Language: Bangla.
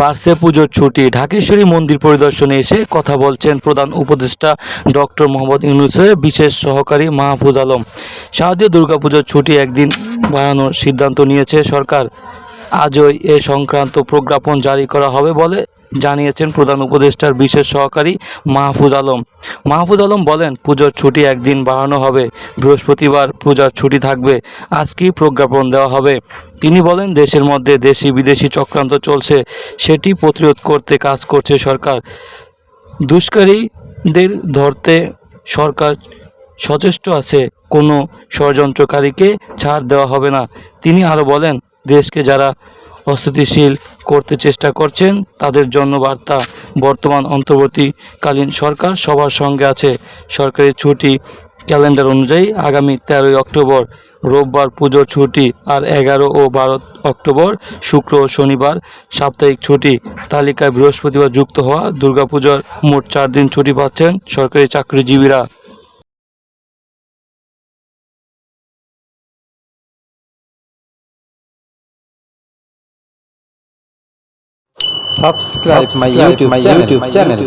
বাড়ছে পুজোর ছুটি। ঢাকেশ্বরী মন্দির পরিদর্শনে এসে কথা বলছেন প্রধান উপদেষ্টা ডক্টর মোহাম্মদ ইউনুসের বিশেষ সহকারী মাহফুজ আলম। শারদীয় দুর্গাপুজোর ছুটি একদিন বাড়ানোর সিদ্ধান্ত নিয়েছে সরকার। আজই এ সংক্রান্ত প্রজ্ঞাপন জারি করা হবে বলে জানিয়েছেন প্রধান উপদেষ্টার বিশেষ সহকারী মাহফুজ আলম। মাহফুজ আলম বলেন, পুজোর ছুটি একদিন বাড়ানো হবে। বৃহস্পতিবার পূজার ছুটি থাকবে। আজকেই প্রজ্ঞাপন দেওয়া হবে। তিনি বলেন, দেশের মধ্যে দেশি বিদেশি চক্রান্ত চলছে। সেটি প্রতিরোধ করতে কাজ করছে সরকার। দুষ্কারীদের ধরতে সরকার সচেষ্ট আছে। কোনো ষড়যন্ত্রকারীকে ছাড় দেওয়া হবে না। তিনি আরও বলেন, দেশকে যারা অস্থিতিশীল করতে চেষ্টা করছেন। তাদের জন্য বার্তা বর্তমান অন্তর্বর্তীকালীন সরকার সবার সঙ্গে আছে। সরকারি ছুটি ক্যালেন্ডার অনুযায়ী আগামী তেরোই অক্টোবর, রোববার পুজোর ছুটি আর এগারো ও বারো অক্টোবর, শুক্র ও শনিবার সাপ্তাহিক ছুটি। তালিকায় বৃহস্পতিবার যুক্ত হওয়া দুর্গাপূজার মোট চার দিন ছুটি পাচ্ছেন সরকারি চাকরিজীবীরা। Subscribe my YouTube channel